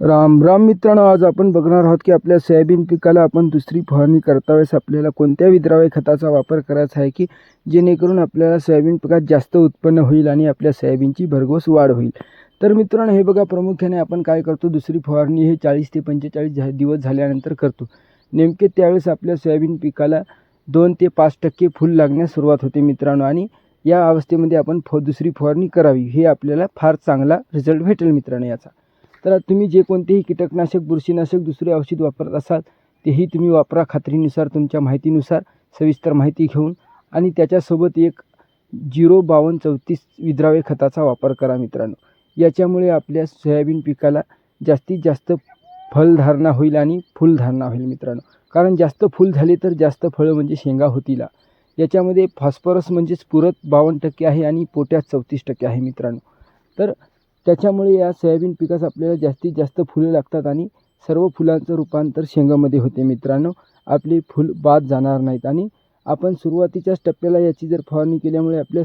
राम राम मित्रांनो आज आपण बघणार आहोत की आपल्या सोयाबीन पिकाला आपण दुसरी फवारणी करता वेळेस आपल्याला कोणत्या विद्राव्य खताचा वापर करायचा आहे की जेणेकरून आपल्याला सोयाबीन पिकात जास्त उत्पन्न होईल आणि आपल्या सोयाबीनची भरघोस वाढ होईल? तर मित्रांनो हे बघा प्रामुख्याने आपण काय करतो? दुसरी फवारणी हे चाळीस ते पंचेचाळीस झा दिवस झाल्यानंतर करतो. नेमके त्यावेळेस आपल्या सोयाबीन पिकाला दोन ते पाच टक्के फूल लागण्यास सुरुवात होते मित्रांनो आणि या अवस्थेमध्ये आपण फ दुसरी फवारणी करावी हे आपल्याला फार चांगला रिझल्ट भेटेल मित्रांनो याचा. तर तुम्ही जे कोणतेही कीटकनाशक बुरशीनाशक दुसरे औषध वापरत असाल तेही तुम्ही वापरा खात्रीनुसार तुमच्या माहितीनुसार सविस्तर माहिती घेऊन आणि त्याच्यासोबत एक झिरो बावन्न चौतीस विद्राव्य खताचा वापर करा मित्रांनो. याच्यामुळे आपल्या सोयाबीन पिकाला जास्तीत जास्त फलधारणा होईल आणि फुलधारणा होईल मित्रांनो. कारण जास्त फुल झाले तर जास्त फळं म्हणजे शेंगा होतील. याच्यामध्ये फॉस्फरस म्हणजेच पुरत बावन्न टक्के आहे आणि पोटॅश चौतीस टक्के आहे मित्रांनो. तर त्याच्यामुळे या सोयाबीन पिकास आपल्याला जास्तीत जास्त फुलं लागतात आणि सर्व फुलांचं रूपांतर शेंगामध्ये होते मित्रांनो. आपली फुल बाद जाणार नाहीत आणि आपण सुरुवातीच्याच टप्प्याला याची जर फवारणी केल्यामुळे आपल्या